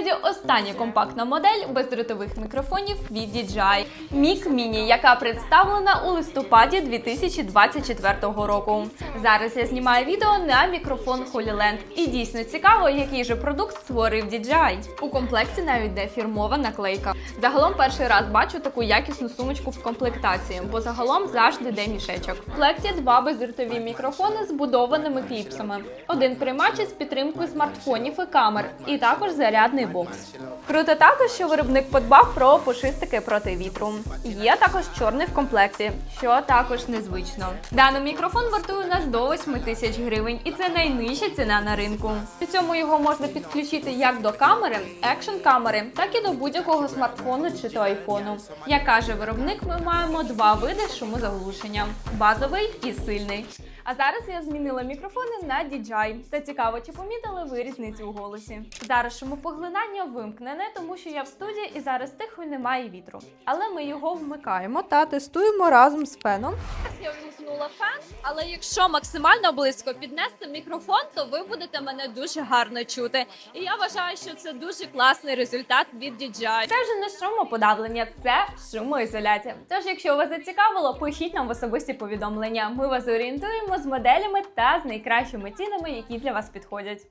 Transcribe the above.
огляді остання компактна модель бездротових мікрофонів від DJI Mic Mini, яка представлена у листопаді 2024 року. Зараз я знімаю відео на мікрофон HoloLens. І дійсно цікаво, який же продукт створив DJI. У комплекті навіть йде фірмова наклейка. Загалом перший раз бачу таку якісну сумочку в комплектації, бо загалом завжди йде мішечок. В комплекті два бездротові мікрофони з будованими кліпсами. Один приймач із підтримкою смартфонів і камер, і також зарядний bom. Круто також, що виробник подбав про пушистики проти вітру. Є також чорний в комплекті, що також незвично. Даний мікрофон вартує у нас до 8 тисяч гривень, і це найнижча ціна на ринку. При цьому його можна підключити як до камери, екшн камери, так і до будь-якого смартфону чи то айфону. Як каже виробник, ми маємо два види шумозаглушення: базовий і сильний. А зараз я змінила мікрофони на DJI. Та цікаво, чи помітили ви різницю у голосі? Зараз шумопоглинання вимкнене, тому що я в студії і зараз тихо немає вітру. Але ми його вмикаємо та тестуємо разом з феном. Я вмикнула фен, але якщо максимально близько піднести мікрофон, то ви будете мене дуже гарно чути. І я вважаю, що це дуже класний результат від DJI. Це вже не шумоподавлення, це шумоізоляція. Тож, якщо вас зацікавило, пишіть нам в особисті повідомлення. Ми вас орієнтуємо з моделями та з найкращими цінами, які для вас підходять.